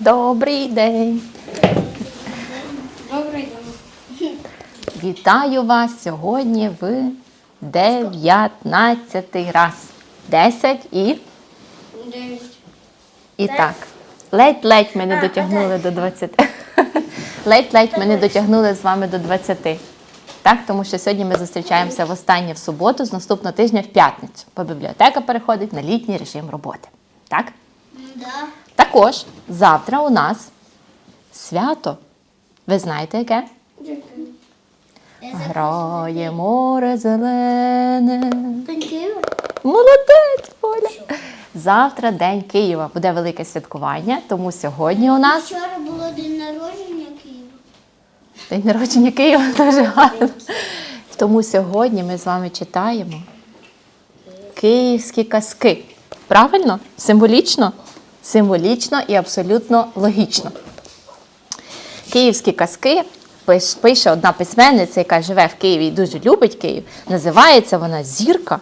Добрий день. Добрий день. Вітаю вас сьогодні в 19 раз. 10 і, Дев'ять. і так. Ледь-ледь ми не дотягнули до 20. Ледь-ледь ми не дотягнули з вами до 20. Так, тому що сьогодні ми зустрічаємося в останнє в суботу, з наступного тижня в п'ятницю, бо бібліотека переходить на літній режим роботи. Так? Да. Також завтра у нас свято. Ви знаєте яке? Грає море зелене. Дякую. Молодець, Поля. Завтра День Києва. Буде велике святкування, тому сьогодні у нас Вчора було день народження Києва. День народження Києва дуже гарно. Тому сьогодні ми з вами читаємо київські казки. Правильно? Символічно? Символічно і абсолютно логічно. Київські казки пише одна письменниця, яка живе в Києві і дуже любить Київ. Називається вона Зірка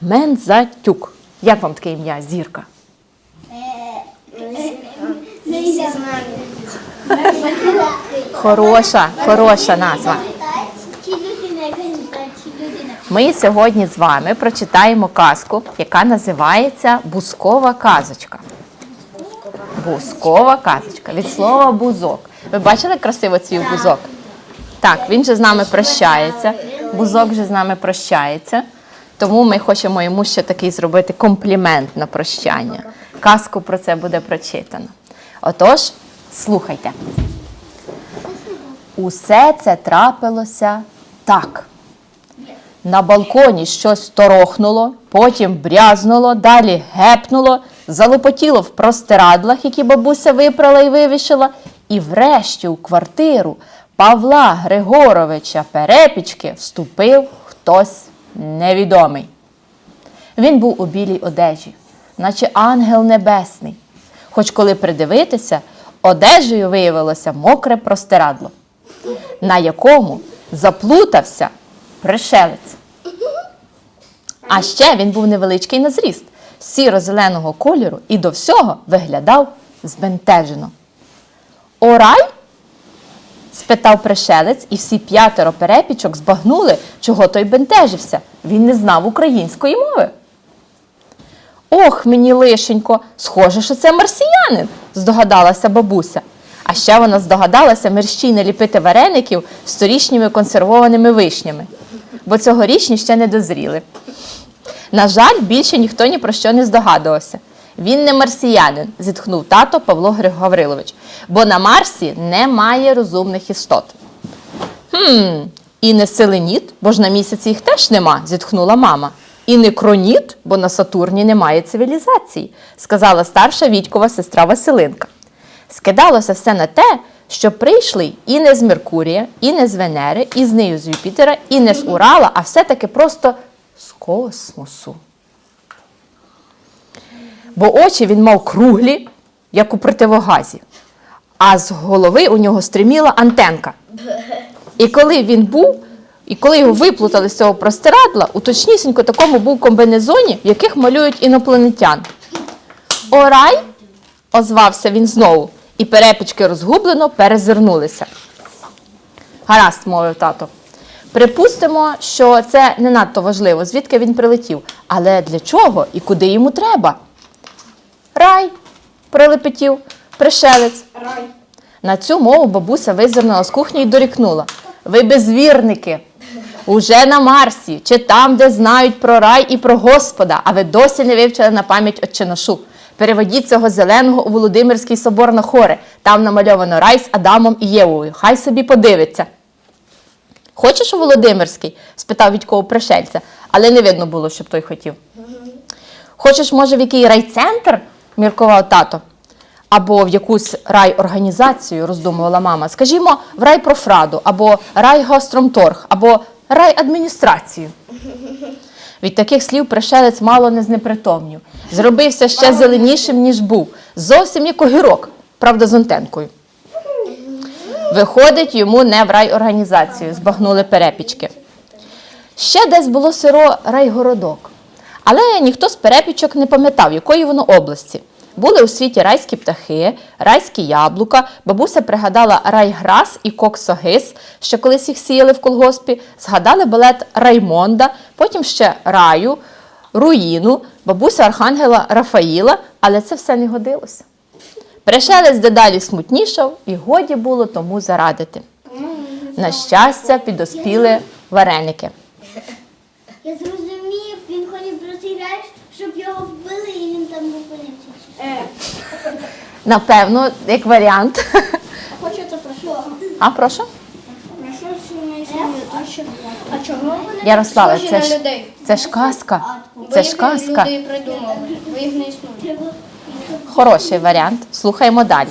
Мензатюк. Як вам таке ім'я Зірка? Хороша, хороша назва. Ми сьогодні з вами прочитаємо казку, яка називається Бускова казочка. Бускова казочка від слова бузок. Ви бачили красиво цвів бузок? Так, він же з нами прощається. Бузок вже з нами прощається. Тому ми хочемо йому ще такий зробити комплімент на прощання. Казку про це буде прочитано. Отож, слухайте. Усе це трапилося так. На балконі щось торохнуло, потім брязнуло, далі гепнуло, залопотіло в простирадлах, які бабуся випрала і вивішила, і врешті у квартиру Павла Григоровича Перепічки вступив хтось невідомий. Він був у білій одежі, наче ангел небесний. Хоч коли придивитися, одежею виявилося мокре простирадло, на якому заплутався пришелець. А ще він був невеличкий на зріст, сіро-зеленого кольору і до всього виглядав збентежено. Орай? спитав пришелець, і всі п'ятеро перепічок збагнули, чого той бентежився. Він не знав української мови. Ох, мені лишенько, схоже, що це марсіянин, здогадалася бабуся. А ще вона здогадалася мерщій наліпити вареників з торішніми консервованими вишнями, бо цьогорічні ще не дозріли. На жаль, більше ніхто ні про що не здогадувався. Він не марсіянин, зітхнув тато Павло Гаврилович, бо на Марсі немає розумних істот. Хм, і не селеніт, бо ж на місяці їх теж нема, зітхнула мама. І не кроніт, бо на Сатурні немає цивілізації, сказала старша Вітькова сестра Василинка. Скидалося все на те, що прийшли і не з Меркурія, і не з Венери, і з нею з Юпітера, і не з Урала, а все-таки просто з космосу. Бо очі він мав круглі, як у противогазі, а з голови у нього стриміла антенка. І коли він був, і коли його виплутали з цього простирадла, у точнісінько такому був комбінезоні, в яких малюють інопланетян. Орай, озвався він знову, і перепічки розгублено перезирнулися. Гаразд, мовив тато. Припустимо, що це не надто важливо, звідки він прилетів. Але для чого і куди йому треба? Рай, прилепетів пришелець. Рай. На цю мову бабуся визирнула з кухні і дорікнула. Ви безвірники. Уже на Марсі, чи там, де знають про рай і про Господа, а ви досі не вивчили на пам'ять отчиношу. Переведіть цього зеленого у Володимирський собор на хоре. Там намальовано рай з Адамом і Євою. Хай собі подивиться. Хочеш у Володимирський? спитав Відько у пришельця, але не видно було, щоб той хотів. Хочеш, може, в який райцентр? міркував тато. Або в якусь райорганізацію, роздумувала мама. Скажімо, в райпрофраду, або райгостромторг, або райадміністрацію. Від таких слів пришелець мало не знепритомнів. Зробився ще зеленішим, ніж був. Зовсім як огірок, правда, з антенкою. Виходить, йому не в райорганізацію, збагнули перепічки. Ще десь було село райгородок. Але ніхто з перепічок не пам'ятав, якої воно області. Були у світі райські птахи, райські яблука. Бабуся пригадала райграс і коксогис, що колись їх сіяли в колгоспі. Згадали балет Раймонда, потім ще раю, руїну, бабуся Архангела Рафаїла, але це все не годилося. Пришелець дедалі смутнішав, і годі було тому зарадити. На щастя, підоспіли вареники. Я зрозумів, він хотів розіграти, щоб його вбили і він там зупинився. Напевно, як варіант. Хочете про що? А прошу? Про що що не існує? То? А чого вони? Ярославе, це ж, людей. це ж казка. Це ж їх казка. Люди придумали. Ви їх не існуєте. Хороший варіант. Слухаємо далі.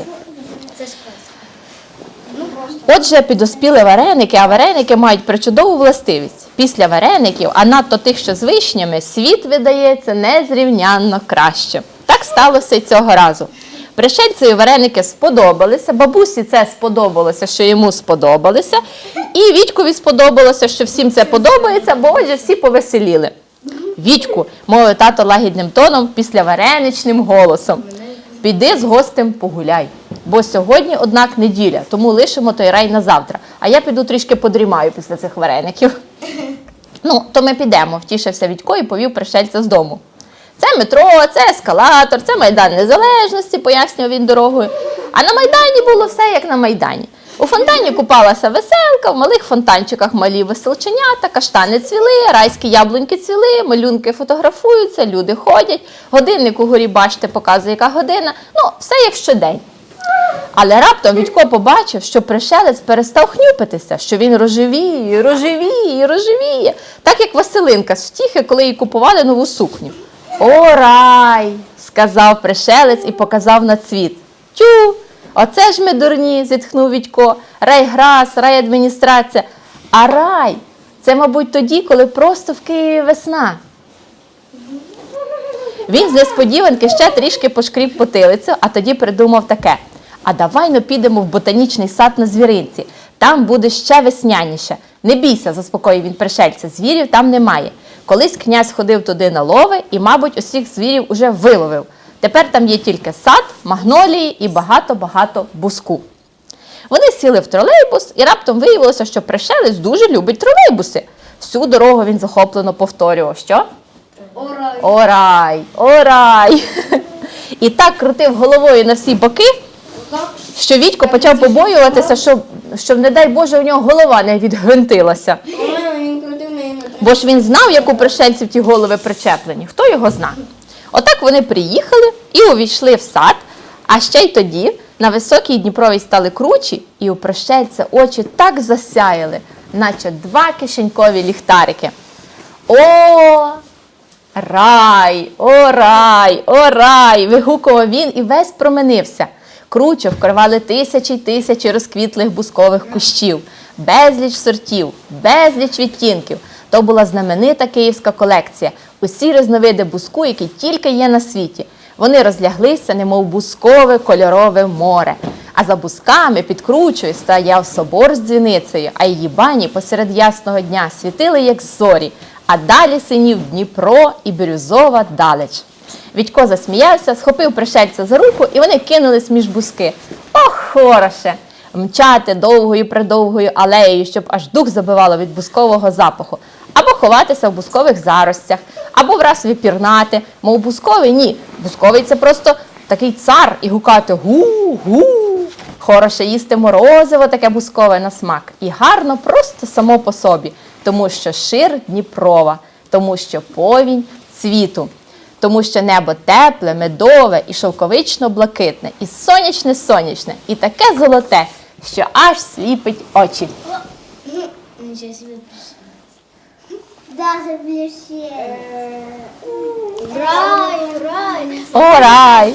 Отже, підоспіли вареники, а вареники мають причудову властивість. Після вареників, а надто тих, що з вишнями, світ видається незрівнянно краще. Так сталося і цього разу. Пришельцеві вареники сподобалися, бабусі це сподобалося, що йому сподобалося, і Вітькові сподобалося, що всім це подобається, бо отже всі повеселіли. Вітьку, мовив тато лагідним тоном після вареничним голосом. Піди з гостем погуляй. Бо сьогодні, однак, неділя, тому лишимо той рай на завтра. А я піду трішки подрімаю після цих вареників. Ну, то ми підемо, втішився Вітько і повів пришельця з дому. Це метро, це ескалатор, це Майдан Незалежності, пояснював він дорогою. А на Майдані було все як на Майдані. У фонтані купалася веселка, в малих фонтанчиках малі веселченята, каштани цвіли, райські яблуньки цвіли, малюнки фотографуються, люди ходять, годинник у горі бачите, показує, яка година. Ну, все як щодень. Але раптом Відько побачив, що пришелець перестав хнюпитися, що він рожевіє, рожевіє, рожевіє, так як Василинка з втіхи, коли їй купували нову сукню. О, рай! сказав пришелець і показав на цвіт. Тю, оце ж ми дурні, зітхнув Відько. Райграс, райадміністрація. А рай це, мабуть, тоді, коли просто в Києві весна. Він з несподіванки ще трішки пошкріб потилицю, а тоді придумав таке: а давай ну підемо в ботанічний сад на звіринці. Там буде ще весняніше. Не бійся, заспокоїв він пришельця, звірів там немає. Колись князь ходив туди на лови і, мабуть, усіх звірів уже виловив. Тепер там є тільки сад, магнолії і багато-багато буску. Вони сіли в тролейбус, і раптом виявилося, що пришелець дуже любить тролейбуси. Всю дорогу він захоплено повторював, що Орай. Орай, орай. І так крутив головою на всі боки, що Вітько почав побоюватися, щоб, щоб, не дай Боже, у нього голова не відгвинтилася. Бо ж він знав, як у пришельців ті голови причеплені. Хто його зна? Отак вони приїхали і увійшли в сад, а ще й тоді на високій Дніпровій стали кручі, і у пришельця очі так засяяли, наче два кишенькові ліхтарики. О, рай, о рай, о рай! вигукував він і весь променився. Круче вкривали тисячі й тисячі розквітлих бускових кущів, безліч сортів, безліч відтінків. То була знаменита київська колекція. Усі різновиди буску, які тільки є на світі. Вони розляглися, немов бускове кольорове море. А за бусками під кручою стояв собор з дзвіницею, а її бані посеред ясного дня світили, як зорі, а далі синів Дніпро і бірюзова далеч. Відько засміявся, схопив пришельця за руку, і вони кинулись між буски. Ох, хороше! Мчати довгою придовгою алеєю, щоб аж дух забивало від бускового запаху, або ховатися в бускових заростях, або враз випірнати. Мов бусковий ні. Бусковий це просто такий цар і гукати гу-гу. Хороше їсти морозиво таке бускове на смак. І гарно просто само по собі, тому що шир Дніпрова, тому що повінь світу, тому що небо тепле, медове і шовковично-блакитне, і сонячне-сонячне, і таке золоте, що аж сліпить очі. Нічого собі Да. Рай, рай. О, рай!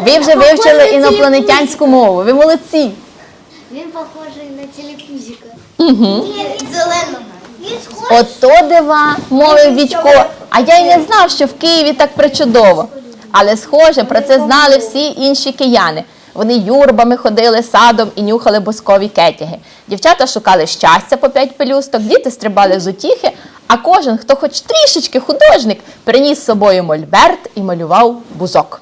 Ви вже вивчили інопланетянську мову. Ви молодці! Він похожий на телепузика. Угу. Зеленого. Ото дива, мовив Вітько. А я й не знав, що в Києві так причудово. Але схоже, про це знали всі інші кияни. Вони юрбами ходили садом і нюхали боскові кетяги. Дівчата шукали щастя по п'ять пелюсток, діти стрибали з утіхи, а кожен, хто хоч трішечки художник, приніс з собою мольберт і малював бузок.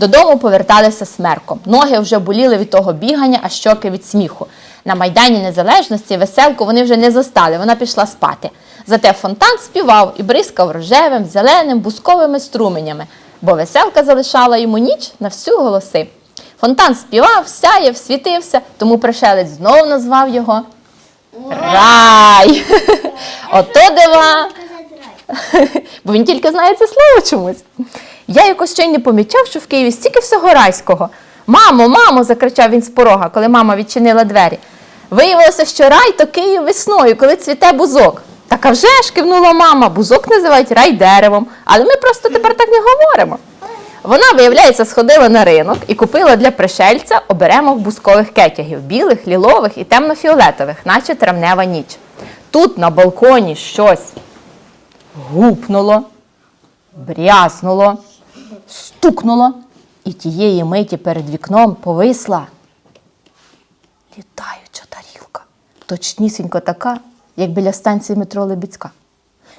Додому поверталися смерком. Ноги вже боліли від того бігання, а щоки від сміху. На Майдані Незалежності веселку вони вже не застали, вона пішла спати. Зате фонтан співав і бризкав рожевим, зеленим, бусковими струменями, бо веселка залишала йому ніч на всю голоси. Фонтан співав, сяяв, світився, тому пришелець знов назвав його Рай. Ото дива. Бо він тільки знає це слово чомусь. Я якось ще й не помічав, що в Києві стільки всього райського. Мамо, мамо, закричав він з порога, коли мама відчинила двері. Виявилося, що рай то Київ весною, коли цвіте бузок. Так а вже ж кивнула мама, бузок називають рай деревом, але ми просто тепер так не говоримо. Вона, виявляється, сходила на ринок і купила для пришельця оберемок бускових кетягів білих, лілових і темно-фіолетових, наче травнева ніч. Тут на балконі щось гупнуло, брязнуло, стукнуло, і тієї миті перед вікном повисла літаюча тарілка. Точнісінько така, як біля станції метро Лебідська.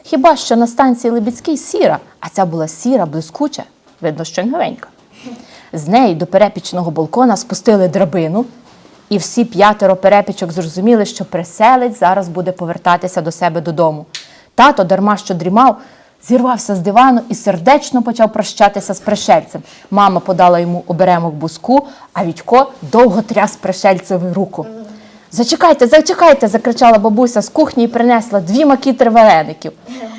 Хіба що на станції Лебідській сіра, а ця була сіра, блискуча, видно, що новенька. З неї до перепічного балкона спустили драбину, і всі п'ятеро перепічок зрозуміли, що приселець зараз буде повертатися до себе додому. Тато, дарма що дрімав, зірвався з дивану і сердечно почав прощатися з пришельцем. Мама подала йому оберемок буску, а Вітько довго тряс пришельцеві руку. Зачекайте, зачекайте, закричала бабуся з кухні і принесла дві макітри вареників.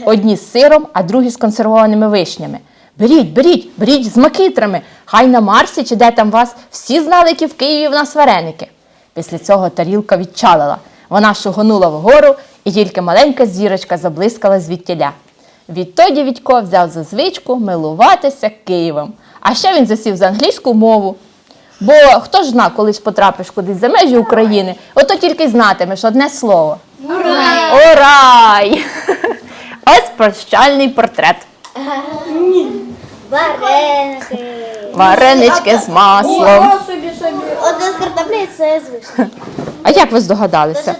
Одні з сиром, а другі з консервованими вишнями. Беріть, беріть, беріть з макітрами. Хай на Марсі чи де там вас всі знали, які в Києві в нас вареники. Після цього тарілка відчалила. Вона шугонула вгору, і тільки маленька зірочка заблискала звідтіля. Відтоді Відько взяв за звичку милуватися Києвом. А ще він засів за англійську мову. Бо хто ж зна, колись потрапиш кудись за межі України, ото тільки знатимеш одне слово. Урай! Урай! Ось прощальний портрет. Вареники. Варенички з маслом. Ого, собі, собі. Оце з картоплі, це з вишні. А як ви здогадалися?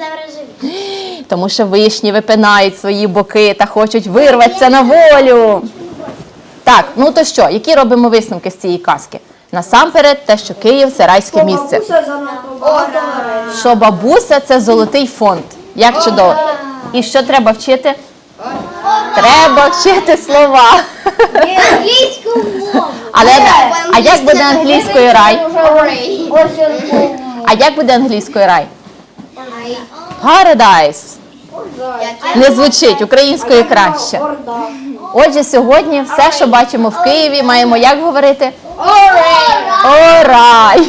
живі. Тому що вишні випинають свої боки та хочуть вирватися на волю. Так, ну то що, які робимо висновки з цієї казки? Насамперед, те, що Київ це райське місце. Бабуся занадто багато. Що бабуся це золотий фонд. Як чудово. І що треба вчити? Треба вчити слова. Англійську мову. Але а як буде англійською рай? А як буде англійською рай? Paradise. Не звучить українською краще. Отже, сьогодні все, що бачимо в Києві, маємо як говорити? Орай!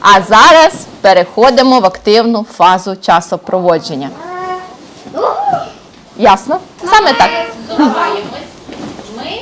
А зараз переходимо в активну фазу часопроводження. Ясно? Саме так. Здаваємось